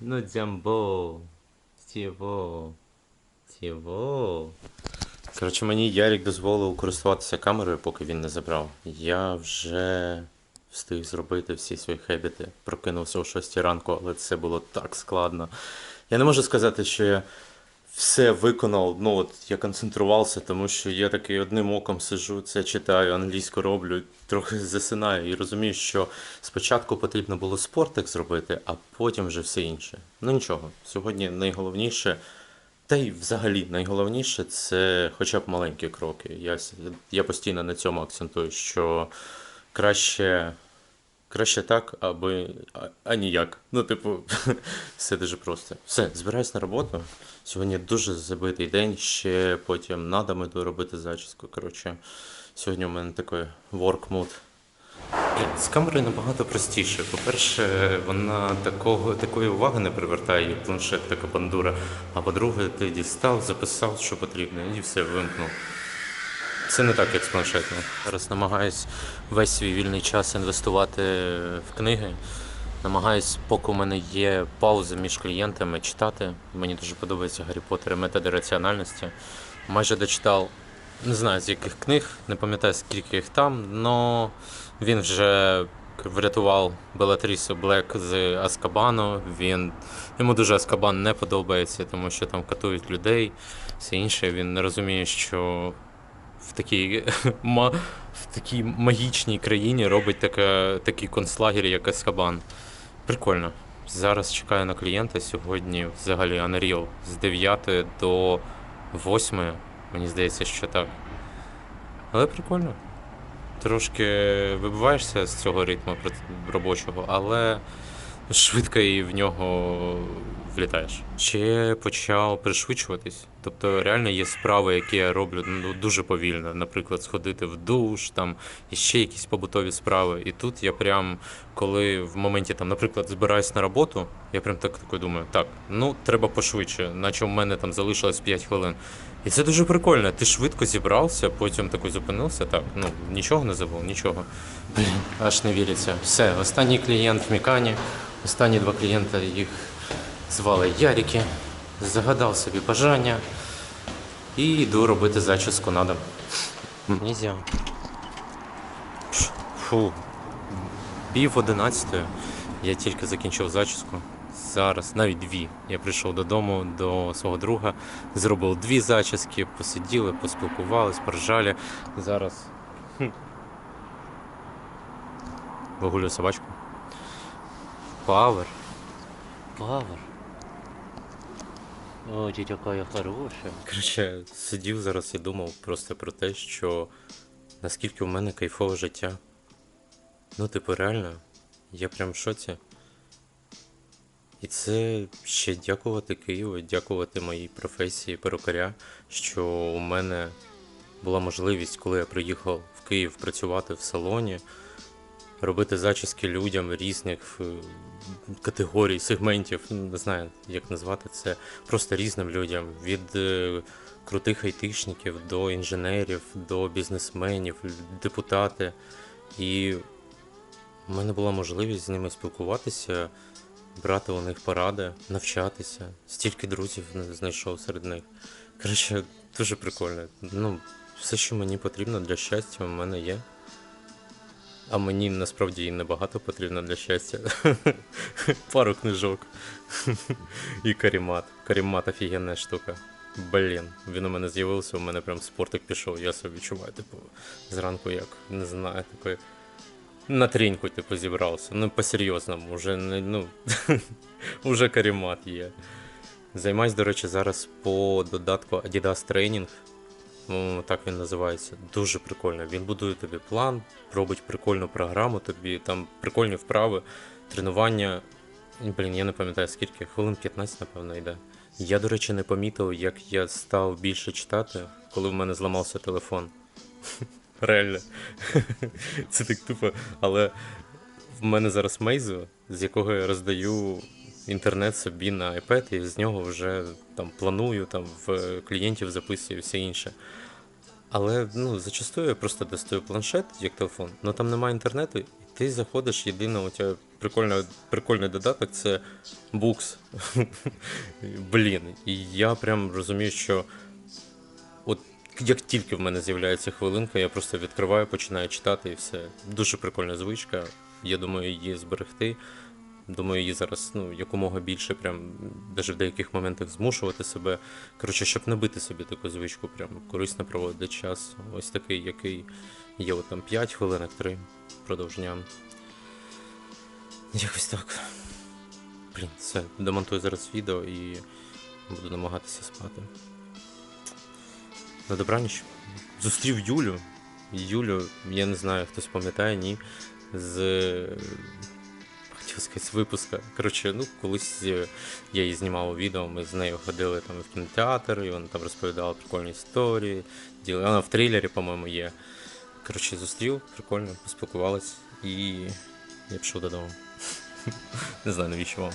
Ну, дзямбо. Тіво. Тіво. Коротше, мені Ярік дозволив користуватися камерою, поки він не забрав. Я вже встиг зробити всі свої хебіти. Прокинувся о 6 ранку, але це було так складно. Я не можу сказати, що я все виконав. Ну от я концентрувався, тому що я такий одним оком сижу, це читаю, англійську роблю, трохи засинаю і розумію, що спочатку потрібно було спортик зробити, а потім вже все інше. Ну нічого, сьогодні найголовніше. Та й взагалі найголовніше це хоча б маленькі кроки. Я, я постійно на цьому акцентую, що краще, краще так, аби а, ніяк. Ну, типу, все дуже просто. Все, збираюсь на роботу. Сьогодні дуже забитий день, ще потім на дому йду робити зачіску. Коротше, сьогодні у мене такий work mood. З камерою набагато простіше. По-перше, вона такого, такої уваги не привертає, як планшет, така бандура. А по-друге, ти дістав, записав, що потрібно, і все вимкнув. Це не так, як з планшетом. Зараз намагаюсь весь свій вільний час інвестувати в книги. Намагаюсь, поки у мене є паузи між клієнтами, читати. Мені дуже подобається Гаррі Поттер і методи раціональності. Майже дочитав, не знаю з яких книг, не пам'ятаю скільки їх там, але він вже врятував Белатрісу Блек з Аскабану. Він, йому дуже Аскабан не подобається, тому що там катують людей, все інше. Він не розуміє, що в такій, в такій магічній країні робить таке, такий концлагер, як Аскабан. Прикольно. Зараз чекаю на клієнта. Сьогодні взагалі Unreal з 9 до 8. Мені здається, що так. Але прикольно. Трошки вибиваєшся з цього ритму робочого, але швидко і в нього влітаєш. Ще почав пришвидшуватись. Тобто, реально є справи, які я роблю ну, дуже повільно. Наприклад, сходити в душ, там і ще якісь побутові справи. І тут я прям, коли в моменті там, наприклад, збираюсь на роботу, я прям так такий думаю, так, ну треба пошвидше, наче в мене там залишилось 5 хвилин. І це дуже прикольно. Ти швидко зібрався, потім такий зупинився. Так, ну нічого не забув, нічого. Блін, аж не віриться. Все, останній клієнт в Мікані. Останні два клієнта їх звали Яріки. Загадав собі бажання і йду робити зачіску на дом. Нельзя. Фу. Пів одинадцятої. Я тільки закінчив зачіску. Зараз навіть дві. Я прийшов додому до свого друга, зробив дві зачіски, посиділи, поспілкувались, поржали. Зараз. Вигулюю собачку. Павер. Павер. О, тітя какая хороша. Коротше, сидів зараз і думав просто про те, що наскільки у мене кайфове життя. Ну, типу, реально, я прям в шоці. І це ще дякувати Києву, дякувати моїй професії перукаря, що у мене була можливість, коли я приїхав в Київ працювати в салоні, робити зачіски людям різних е, категорій, сегментів, ну, не знаю, як назвати це, просто різним людям. Від е, крутих айтишників до інженерів, до бізнесменів, депутати. І у мене була можливість з ними спілкуватися, брати у них поради, навчатися. Стільки друзів знайшов серед них. Коротше, дуже прикольно. Ну, все, що мені потрібно для щастя, у мене є. А мені насправді і небагато потрібно для щастя. Пару книжок. І карімат. Карімат офігенна штука. Блін, він у мене з'явився, у мене прям спортик пішов, я себе відчуваю, типу, зранку як, не знаю, такий на треньку, типу, зібрався. Ну, по-серйозному, вже не, ну, уже карімат є. Займаюсь, до речі, зараз по додатку Adidas Training. Ну, так він називається. Дуже прикольно. Він будує тобі план, робить прикольну програму, тобі там прикольні вправи, тренування. Блін, я не пам'ятаю скільки, хвилин 15, напевно, йде. Я, до речі, не помітив, як я став більше читати, коли в мене зламався телефон. Реально. Це так тупо. Але в мене зараз Мейзо, з якого я роздаю інтернет собі на iPad, і з нього вже там планую, там в клієнтів записую все інше. Але ну, зачастую я просто достаю планшет як телефон, але там немає інтернету, і ти заходиш, єдине у тебе прикольна, прикольний додаток це букс. Блін. І я прям розумію, що от як тільки в мене з'являється хвилинка, я просто відкриваю, починаю читати і все. Дуже прикольна звичка. Я думаю, її зберегти. Думаю, її зараз ну, якомога більше, прям навіть в деяких моментах змушувати себе. Коротше, щоб набити собі таку звичку, прям корисно проводити час. Ось такий, який є от там 5 хвилинок, 3 впродовж дня. Якось так. Блін, все, демонтую зараз відео і буду намагатися спати. На добраніч. Зустрів Юлю. Юлю, я не знаю, хтось пам'ятає, ні. З. Хотів сказати, випуска. Коротше, ну, колись е, я її знімав відео, ми з нею ходили там в кінотеатр, і вона там розповідала прикольні історії. Вона в трейлері, по-моєму, є. Коротше, зустрів, прикольно, поспілкувались і я пішов додому. Не знаю, навіщо вам.